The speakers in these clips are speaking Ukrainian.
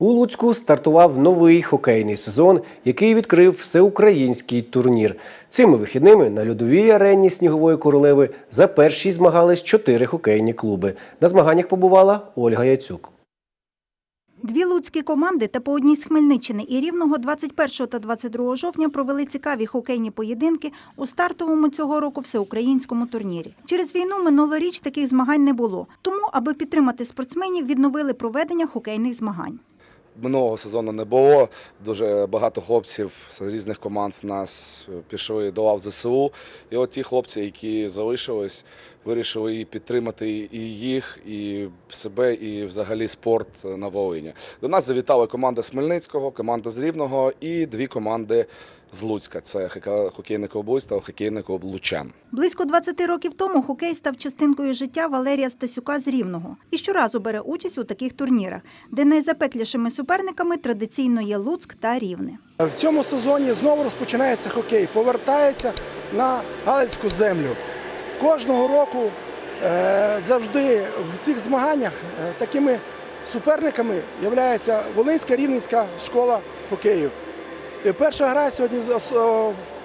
У Луцьку стартував новий хокейний сезон, який відкрив всеукраїнський турнір. Цими вихідними на льодовій арені снігової королеви за першість змагались чотири хокейні клуби. На змаганнях побувала Ольга Яцюк. Дві луцькі команди та по одній з Хмельниччини і Рівного 21 та 22 жовтня провели цікаві хокейні поєдинки у стартовому цього року всеукраїнському турнірі. Через війну минулоріч таких змагань не було. Тому, аби підтримати спортсменів, відновили проведення хокейних змагань. Минулого сезону не було. Дуже багато хлопців з різних команд в нас пішли до лав ЗСУ. І от ті хлопці, які залишились, вирішили і підтримати і їх, і себе, і взагалі спорт на Волині. До нас завітали команда з Хмельницького, команда з Рівного і дві команди з Луцька. Це хоке- хокейний клуб та хокейний клуб Лучан. Близько 20 років тому хокей став частинкою життя Валерія Стасюка з Рівного і щоразу бере участь у таких турнірах, де найзапеклішими суперниками традиційно є Луцьк та Рівне. В цьому сезоні знову розпочинається хокей, повертається на Галицьку землю. Кожного року е, завжди в цих змаганнях е, такими суперниками є Волинська рівненська школа хокею. І перша гра сьогодні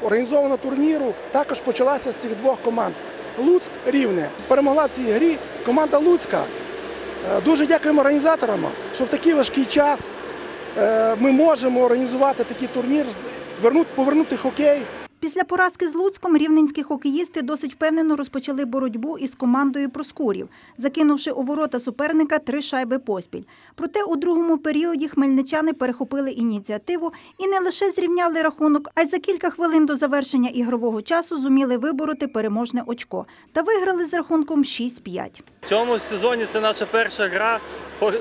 організована турніру також почалася з цих двох команд. Луцьк Рівне. Перемогла в цій грі команда Луцька. Е, Дуже дякуємо організаторам, що в такий важкий час е, ми можемо організувати такий турнір, повернути хокей Після поразки з Луцьком рівненські хокеїсти досить впевнено розпочали боротьбу із командою Проскурів, закинувши у ворота суперника три шайби поспіль. Проте у другому періоді хмельничани перехопили ініціативу і не лише зрівняли рахунок, а й за кілька хвилин до завершення ігрового часу зуміли вибороти переможне очко та виграли з рахунком 6-5. Цьому сезоні це наша перша гра.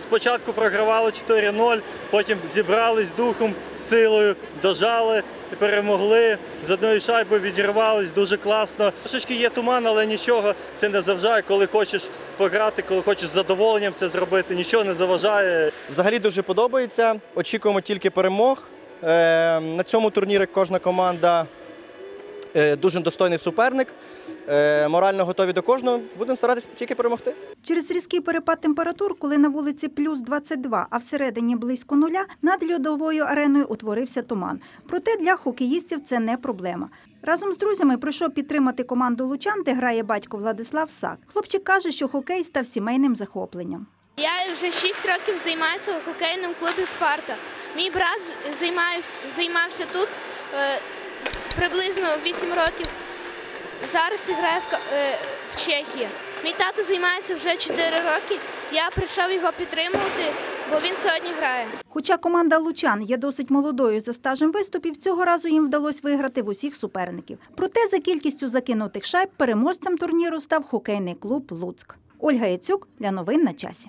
Спочатку програвали 4-0, потім зібрались духом, силою, дожали, перемогли. З одної шайби відірвались дуже класно. Трошечки є туман, але нічого це не заважає. Коли хочеш пограти, коли хочеш з задоволенням це зробити, нічого не заважає. Взагалі дуже подобається. Очікуємо тільки перемог. Е, На цьому турнірі кожна команда дуже достойний суперник. Е, Морально готові до кожного. Будемо старатися тільки перемогти. Через різкий перепад температур, коли на вулиці плюс 22, а всередині близько нуля, над льодовою ареною утворився туман. Проте для хокеїстів це не проблема. Разом з друзями прийшов підтримати команду Лучан, де грає батько Владислав Сак. Хлопчик каже, що хокей став сімейним захопленням. Я вже 6 років займаюся у хокейному клубі Спарта. Мій брат займався тут е, приблизно 8 років. Зараз грає в, е, в Чехії. Мій тато займається вже 4 роки. Я прийшов його підтримувати, бо він сьогодні грає. Хоча команда Лучан є досить молодою за стажем виступів, цього разу їм вдалося виграти в усіх суперників. Проте за кількістю закинутих шайб переможцем турніру став хокейний клуб Луцьк. Ольга Яцюк для новин на часі.